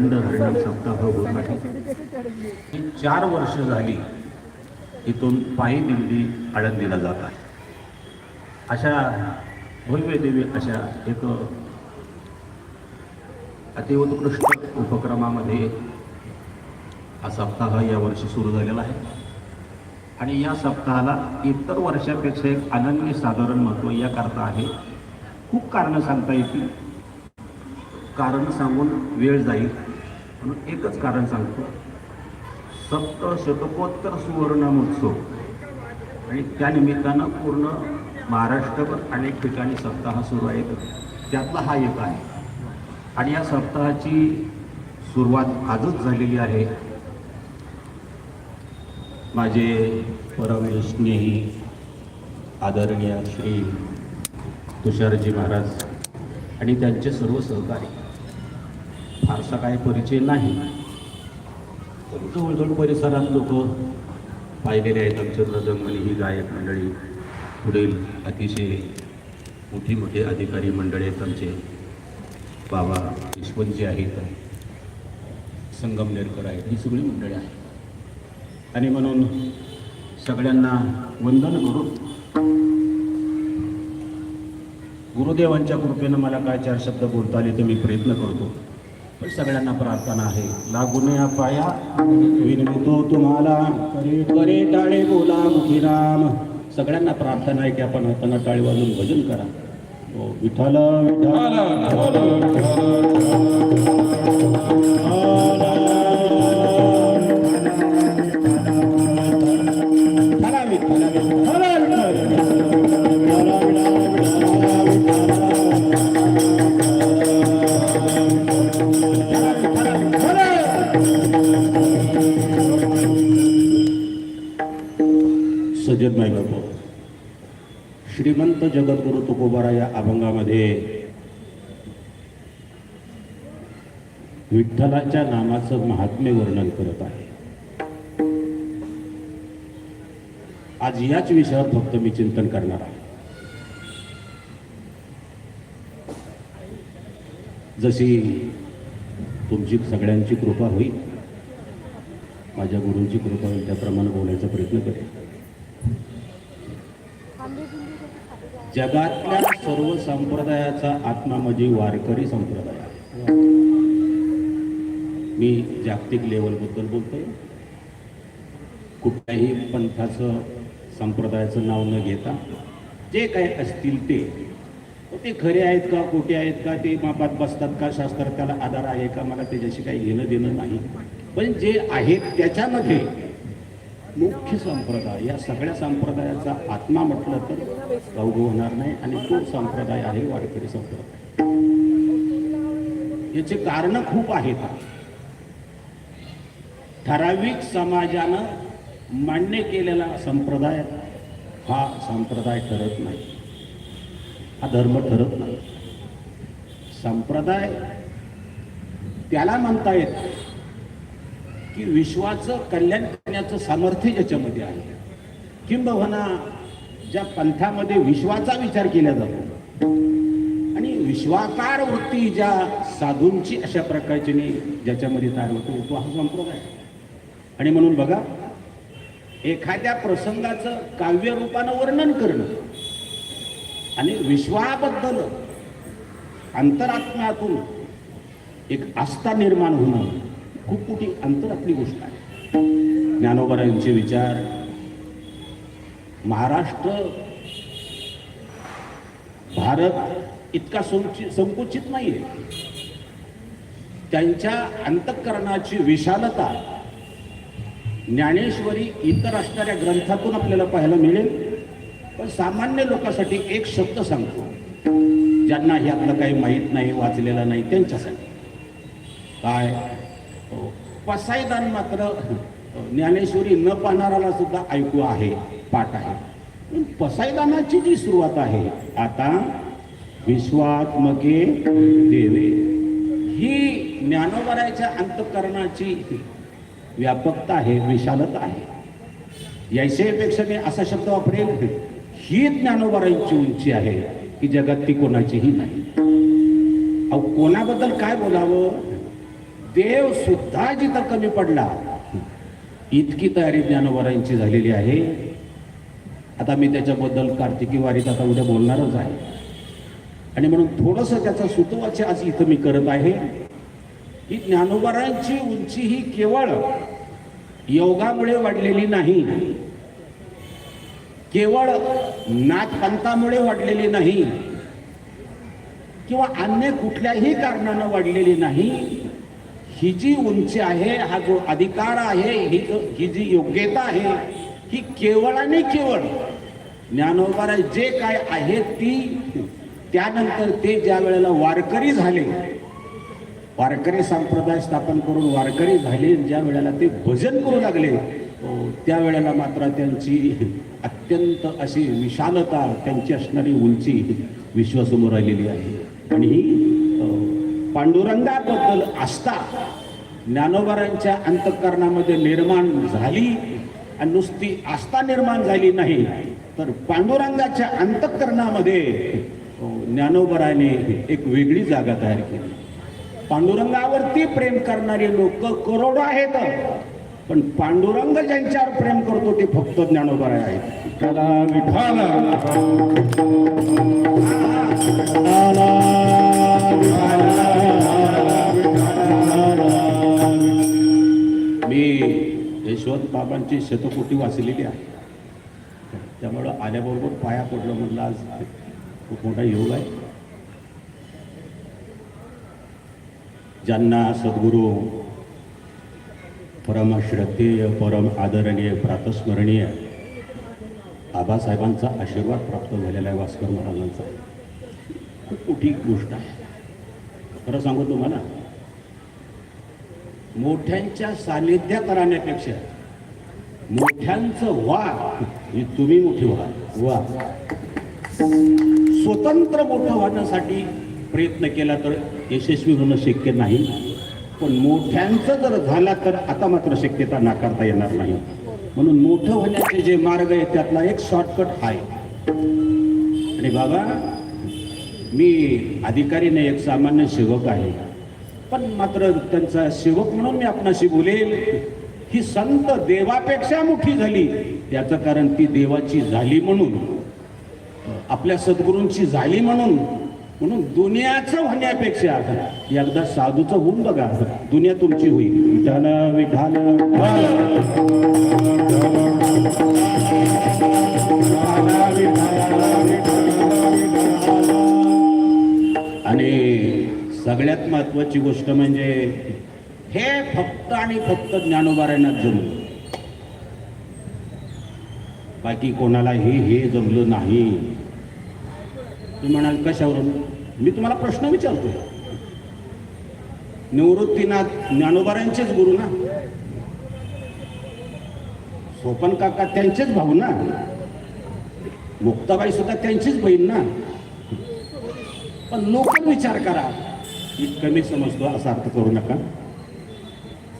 हरिणाम सप्ताह होत आहे ही चार वर्ष झाली इथून पायी दिंडी आळंदीला जात आहे. अशा भव्य देवी अशा एक अतिउत्कृष्ट उपक्रमामध्ये हा सप्ताह या वर्षी सुरू झालेला आहे. आणि या सप्ताहाला इतर वर्षापेक्षा एक अनन्य साधारण महत्त्व याकरता आहे. खूप कारणं सांगता येतील. कारण सांगून वेळ जाईल. म्हणून एकच कारण सांगतो. सप्त शतकोत्तर सुवर्णमहोत्सव आणि त्यानिमित्तानं पूर्ण महाराष्ट्रभर अनेक ठिकाणी सप्ताह सुरू आहेत. त्यातला हा एक आहे. आणि या सप्ताहाची सुरुवात आजच झालेली आहे. माझे परम स्नेही आदरणीय श्री तुषारजी महाराज आणि त्यांचे सर्व सहकारी. फारसा काय परिचय नाही. जवळजवळ परिसरात लोक पाहिलेले आहेत आमचे मृदंगमणी ही गायक मंडळी. पुढील अतिशय मोठी मोठी अधिकारी मंडळी आहेत आमचे. बाबा यशवंतजी आहेत. संगमनेरकर आहेत. ही सगळी मंडळी आहेत. आणि म्हणून सगळ्यांना वंदन करून गुरुदेवांच्या कृपेनं मला काय चार शब्द बोलता आले तर मी प्रयत्न करतो. सगळ्यांना प्रार्थना आहे. लागून या पाया. विनवितो तुम्हाला. करे करे टाळे बोला मुखी राम सगळ्यांना प्रार्थना आहे की आपण हाताना टाळी वाजून भजन करा. हो, विठ्ठल विठ्ठल विठ्ठल. सज्जन नाही बाबा श्रीमंत जगद्गुरु तुकोबारा या अभंगामध्ये विठ्ठलाच्या नामाचं महात्म्य वर्णन करत आहे. आज याच विषयावर फक्त मी चिंतन करणार आहे. जशी तुमची सगळ्यांची कृपा होईल माझ्या गुरूंची कृपा होईल त्याप्रमाणे बोलायचा प्रयत्न करेल जगातल्या सर्व संप्रदायाचा आत्मा म्हणजे वारकरी संप्रदाय मी जागतिक लेवलबद्दल बोलतोय. कुठल्याही पंथाचं संप्रदायाचं नाव न घेता जे काही असतील ते ते खरे आहेत का खोटे आहेत का ते मापात बसतात का शास्त्रात त्याला आधार आहे का मला त्याच्याशी काही घेणं देणं नाही. पण जे आहेत त्याच्यामध्ये मुख्य संप्रदाय या सगळ्या संप्रदायाचा आत्मा म्हटलं तर अवघ होणार नाही आणि तो संप्रदाय आहे वारकरी संप्रदाय. याचे कारण खूप आहेत. ठराविक समाजानं मान्य केलेला संप्रदाय हा संप्रदाय ठरत नाही. हा धर्म ठरत नाही. संप्रदाय त्याला म्हणता येत. की विश्वाचं कल्याण करण्याचं सामर्थ्य ज्याच्यामध्ये आहे किंबहुना ज्या पंथामध्ये विश्वाचा विचार केला जातो आणि विश्वाकार वृत्ती ज्या साधूंची अशा प्रकारची ज्याच्यामध्ये तयार होतो तो हा संप्रदाय आहे. आणि म्हणून बघा एखाद्या प्रसंगाचं काव्य रूपानं वर्णन करणं आणि विश्वाबद्दल अंतरात्म्यातून एक आस्था निर्माण होणं खूप मोठी आपली गोष्ट आहे. ज्ञानोबरायांचे विचार महाराष्ट्र भारत इतका संकुचित नाही आहे त्यांच्या अंतःकरणाची विशालता ज्ञानेश्वरी इतर असणाऱ्या ग्रंथातून आपल्याला पाहायला मिळेल. पण सामान्य लोकांसाठी एक शब्द सांगतो ज्यांना ह्यातलं काही माहीत नाही वाचलेलं नाही त्यांच्यासाठी. काय? पसायदान मात्र ज्ञानेश्वरी न पाहणाराला सुद्धा ऐकू आहे पाठ आहे. पण पसायदानाची जी सुरुवात आहे आता विश्वात्मके देवे. ही ज्ञानोबराच्या अंतकरणाची व्यापकता आहे विशालता आहे. याशिपेक्षा मी असा शब्द वापरेल ही ज्ञानोबराईची उंची आहे की जगात ती कोणाचीही नाही. अहो कोणाबद्दल काय बोलावं? देव सुद्धा जिथं कमी पडला इतकी तयारी ज्ञानोबरांची झालेली आहे. आता मी त्याच्याबद्दल कार्तिकी वारीत आता उद्या बोलणारच आहे. आणि म्हणून थोडंसं त्याचा सुतवाचे आज इथं मी करत आहे. की ज्ञानोबरांची उंची ही केवळ योगामुळे वाढलेली नाही. केवळ नाथपंथामुळे वाढलेली नाही. किंवा अन्य कुठल्याही कारणानं वाढलेली नाही. ही जी उंची आहे हा जो अधिकार आहे ही जो- ही जी योग्यता आहे ही केवळ आणि केवळ ज्ञानोबा जे काय आहे ती त्यानंतर ते ज्या वेळेला वारकरी झाले वारकरी संप्रदाय स्थापन करून वारकरी झाले ज्या वेळेला ते भजन करू लागले त्यावेळेला मात्र त्यांची अत्यंत अशी विशालता त्यांची असणारी उंची विश्वासमोर आलेली आहे. आणि ही पांडुरंगाबद्दल आस्था ज्ञानोबारांच्या अंतःकरणामध्ये निर्माण झाली आणि नुसती आस्था निर्माण झाली नाही तर पांडुरंगाच्या अंतःकरणामध्ये ज्ञानोबराने एक वेगळी जागा तयार केली. पांडुरंगावरती प्रेम करणारे लोक करोडो आहेत पण पांडुरंग ज्यांच्यावर प्रेम करतो ते फक्त ज्ञानोबा आहेत. त्याला विठाला मी यशवंत बाबांची शतकोटी वाचलेली आहे. त्यामुळं आल्याबरोबर पाया पडलं म्हणलं आज खूप मोठा योग आहे. ज्यांना सद्गुरू परम श्रद्धेय परम आदरणीय प्रातस्मरणीय आबासाहेबांचा आशीर्वाद प्राप्त झालेला आहे भास्कर महाराजांचा. खूप मोठी गोष्ट आहे. खरं सांगू तुम्हाला मोठ्यांच्या सानिध्यात राहण्यापेक्षा मोठ्यांचं वा हे तुम्ही मोठी व्हा वा. स्वतंत्र मोठं होण्यासाठी प्रयत्न केला तर यशस्वी होणं शक्य नाही. पण मोठ्यांचं जर झाला तर आता मात्र शक्यता नाकारता येणार नाही. म्हणून मोठं होण्याचे जे मार्ग आहेत त्यातला एक शॉर्टकट आहे. आणि बाबा मी अधिकारी नाही एक सामान्य सेवक आहे. पण मात्र त्यांचा सेवक म्हणून मी आपणाशी बोलेल. ही संत देवापेक्षा मोठी झाली. त्याचं कारण ती देवाची झाली म्हणून. आपल्या सद्गुरूंची झाली म्हणून. म्हणून दुनियाचं होण्यापेक्षा एकदा साधूचं होऊन बघा. दुनिया तुमची होईल. विधान विधान आणि सगळ्यात महत्वाची गोष्ट म्हणजे हे फक्त आणि फक्त ज्ञानोबारायणात जमलं. बाकी कोणालाही हे जमलं नाही. तुम्ही म्हणाल कशावरून? मी तुम्हाला प्रश्न विचारतोय. निवृत्तीनाथ ज्ञानोबाऱ्यांचेच गुरु ना? सोपन काका त्यांचेच भाऊ ना? मुक्ताबाई सुद्धा त्यांचीच बहीण ना? पण लोकल विचार करा. इतकं मी समजतो असा अर्थ करू नका.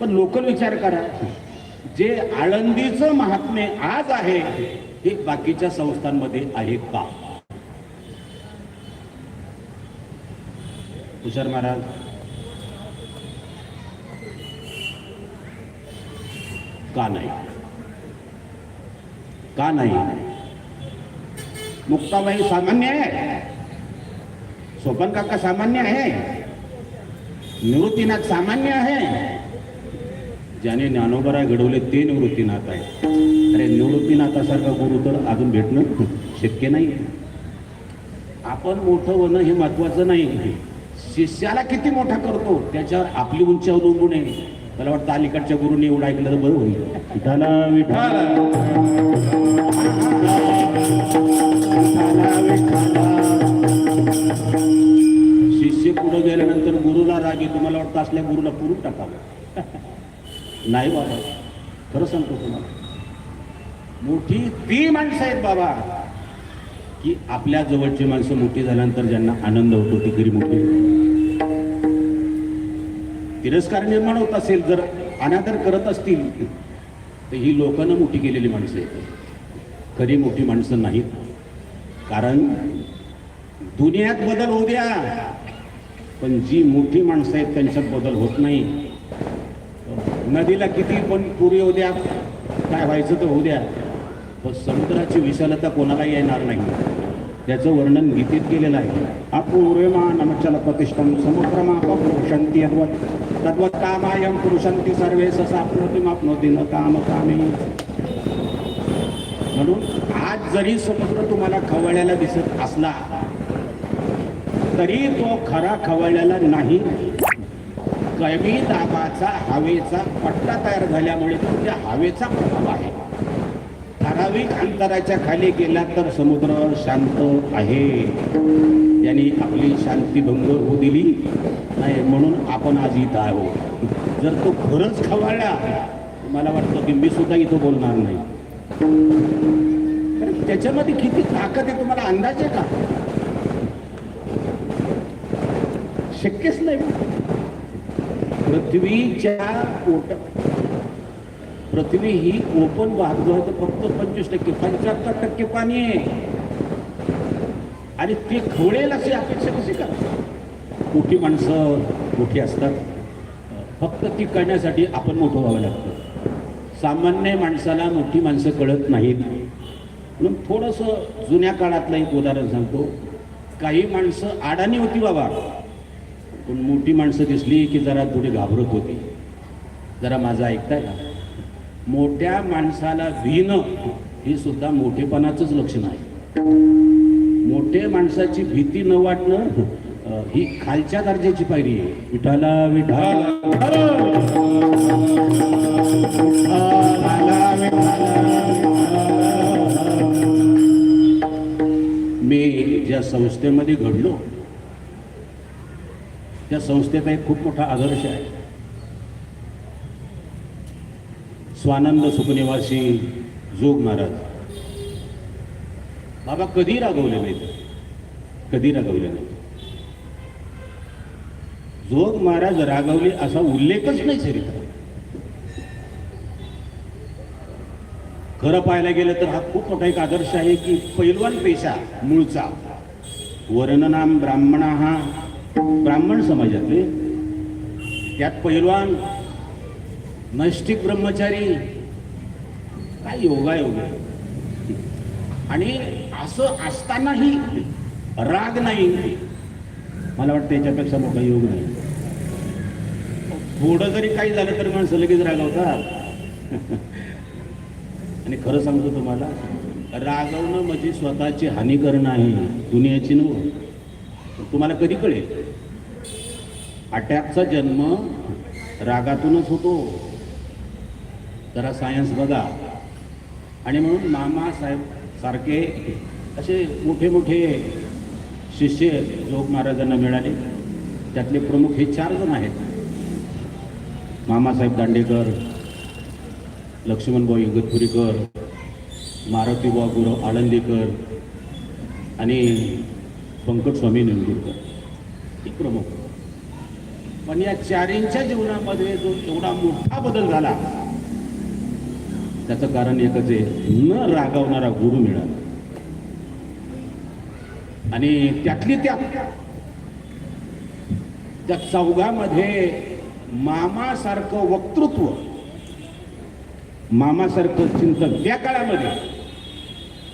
पण लोकल विचार करा. जे आळंदीचं महात्म्य आज आहे हे बाकीच्या संस्थांमध्ये आहे का? तुषार महाराज. का नाही? का नाही? मुक्ताबाई सामान्य आहे. सोपन काका सामान्य आहे. निवृत्तीनाथ सामान्य आहे. ज्याने ज्ञानोबरा घडवले ते निवृत्तीनाथ आहे. अरे निवृत्तीनाथासारखा गुरु तर अजून भेटणं शक्य नाही. आपण मोठं होणं हे महत्वाचं नाही. शिष्याला किती मोठा करतो त्याच्यावर आपली उंची अवलंबून आहे. मला वाटतं अलीकडच्या गुरुने एवढं ऐकलं तर बरं होईल. विठाला विठाला शिष्य पुढे गेल्यानंतर गुरुला राग तुम्हाला वाटतं असल्या गुरुला पुरून टाकावं. नाही बाबा खरं सांगतो तुम्हाला. मोठी ती माणसं आहेत बाबा की आपल्या जवळची माणसं मोठी झाल्यानंतर ज्यांना आनंद होतो ती घरी मोठी तिरस्कार निर्माण होत असेल जर अनादर करत असतील तर ही लोकांना मोठी केलेली माणसं आहेत. खरी मोठी माणसं नाहीत. कारण दुनियात बदल होऊ द्या. पण जी मोठी माणसं आहेत त्यांच्यात बदल होत नाही. नदीला किती पण पुरी होऊ द्या काय व्हायचं तर होऊ द्या. पण समुद्राची विशालता कोणाला येणार नाही. त्याचं वर्णन गीतेत केलेलं आहे. अपूर्वमा नमचल प्रतिष्ठम समुद्रमा पुरुषंती अद्वत तद्वत कामायम पुरुषंती सर्वे ससापनोती मापनोती न काम कामे. म्हणून आज जरी समुद्र तुम्हाला खवळ्याला दिसत असला तरी तो खरा खवळलेला नाही. कमी दाबाचा हवेचा पट्टा तयार झाल्यामुळे तो त्या हवेचा प्रभाव आहे. ठराविक अंतराच्या खाली गेला तर समुद्र शांत आहे. त्यांनी आपली शांती भंग होऊ दिली. नाही म्हणून आपण आज इथं आहोत. जर तो खरंच खवळला मला वाटतं की मी सुद्धा इथं बोलणार नाही. त्याच्यामध्ये किती ताकद आहे तुम्हाला अंदाज आहे का? शक्यच नाही. पृथ्वीच्या पोट पृथ्वी ही ओपन वाहत तर फक्त पंचवीस टक्के पंच्याहत्तर टक्के पाणी आहे. आणि ते खवळेल अशी अपेक्षा कशी का मोठी माणसं मोठी असतात. फक्त ती कळण्यासाठी आपण मोठं व्हावं लागतं. सामान्य माणसाला मोठी माणसं कळत नाहीत. म्हणून थोडंसं जुन्या काळातलं एक उदाहरण सांगतो. काही माणसं अडाणी होती बाबा. पण मोठी माणसं दिसली की जरा थोडी घाबरत होती. जरा माझं ऐकताय का? मोठ्या माणसाला भीणं हे सुद्धा मोठेपणाचंच लक्षण आहे. मोठ्या माणसाची भीती न वाटणं ही खालच्या दर्जाची पायरी आहे. विठाला विठाला मी ज्या संस्थेमध्ये घडलो त्या संस्थेचा एक खूप मोठा आदर्श आहे. स्वानंद सुखनिवासी जोग महाराज. बाबा कधी रागवले नाहीत? कधी रागवले नाही जोग महाराज रागवले असा उल्लेखच नाही चरित्र. खरं पाहायला गेलं तर हा खूप मोठा एक आदर्श आहे की पैलवान पेशा मूळचा. वर्णनाम ब्राह्मणा हा ब्राह्मण समाजातले त्यात पैलवान नैष्टिक ब्रह्मचारी काय योगायोग. आहे आणि असं असतानाही राग नाही. मला वाटतं याच्यापेक्षा मोठा योग नाही. थोडं जरी काही झालं तर माणसं लगेच रागवतात. आणि खरं सांगतो तुम्हाला रागवणं म्हणजे स्वतःची हानी करणं आहे दुनियाची नव्हतं तुम्हाला कधी कळेल? अटॅकचा जन्म रागातूनच होतो. जरा सायन्स बघा. आणि म्हणून मामा साहेब सारखे असे मोठे मोठे शिष्य जोग महाराजांना मिळाले. त्यातले प्रमुख हे चार जण आहेत. मामासाहेब दांडेकर लक्ष्मणभाऊ इगतपुरीकर मारुतीबा गुरव आळंदीकर आणि पंकज स्वामी निंदूरकर ही प्रमुख. पण या चारींच्या जीवनामध्ये जो एवढा मोठा बदल झाला त्याचं कारण एकच आहे न रागावणारा गुरु मिळाला. आणि त्यातली त्या त्या चौघामध्ये मामासारखं वक्तृत्व मामासारखं चिंतन त्या काळामध्ये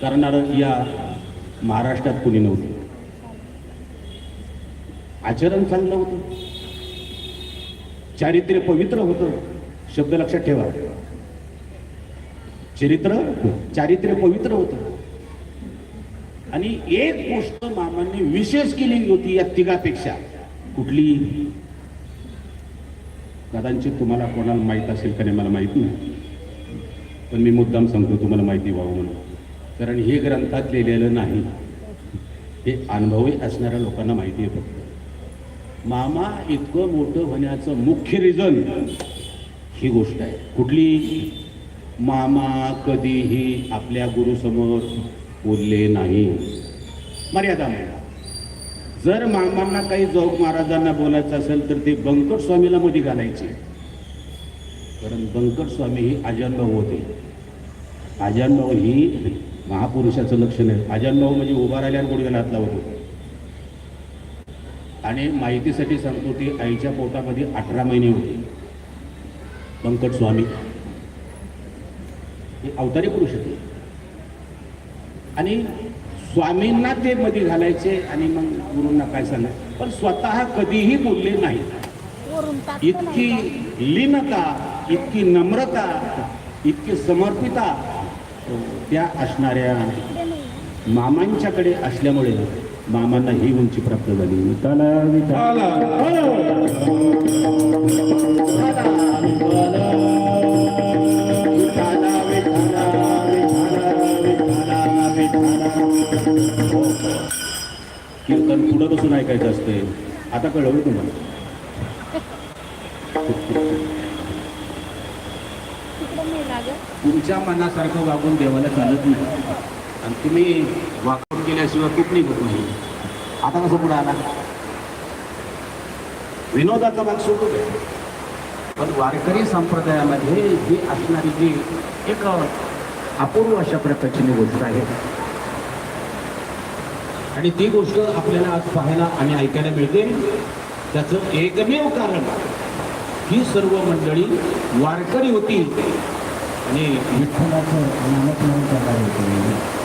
करणारं या महाराष्ट्रात कोणी नव्हतं. आचरण चांगलं होतं. चारित्र्य पवित्र होतं. शब्द लक्षात ठेवा. चरित्र चारित्र्य पवित्र होतं. आणि एक गोष्ट मामांनी विशेष केली होती या तिघापेक्षा. कुठली? कदाचित तुम्हाला कोणाला माहीत असेल का नाही मला माहीत नाही. पण मी मुद्दाम सांगतो तुम्हाला माहिती व्हावं म्हणून. कारण हे ग्रंथात लिहिलेलं नाही. हे अनुभवी असणाऱ्या लोकांना माहिती आहे फक्त. मामा इतकं मोठं होण्याचं मुख्य रिझन ही गोष्ट आहे. कुठली? मामा कधीही आपल्या गुरुसमोर बोलले नाही. मर्यादा मिळा जर मामांना काही जोग महाराजांना बोलायचं असेल तर ते बंकट स्वामीला मध्ये घालायचे. कारण बंकट स्वामी ही आजानभाऊ होते. आजानभाऊ ही महापुरुषाचं लक्षण आहे. आजानभाऊ म्हणजे उभा राहिल्यावर गुडघ्याला हात होतो आणि माहितीसाठी सांगतो ती आईच्या पोटामध्ये अठरा महिने होती. पंकट स्वामी. हे अवतारी पुरुष होते. आणि स्वामींना ते मध्ये घालायचे आणि मग गुरूंना काय सांगायचं? पण स्वतः कधीही बोलले नाही. इतकी लीनता इतकी नम्रता इतकी समर्पिता त्या असणाऱ्या मामांच्याकडे असल्यामुळे मामांना ही उंची प्राप्त झाली. विठाला. कीर्तन पुढं बसून ऐकायचं असते आता कळवलं तुम्हाला. तुमच्या मनासारखं वागून देवाला चालत नाही. आणि तुम्ही वागून गेल्याशिवाय कुठली होत नाही. आता कसं पुढे आला विनोदाचा भाग सोडू दे. पण वारकरी संप्रदायामध्ये ही असणारी जी एक अपूर्व अशा प्रकारची गोष्ट आहे. आणि ती गोष्ट आपल्याला आज पाहायला आणि ऐकायला मिळते. त्याचं एकमेव कारण ही सर्व मंडळी वारकरी होती आणि विठ्ठलाचं नामस्मरण करणार होती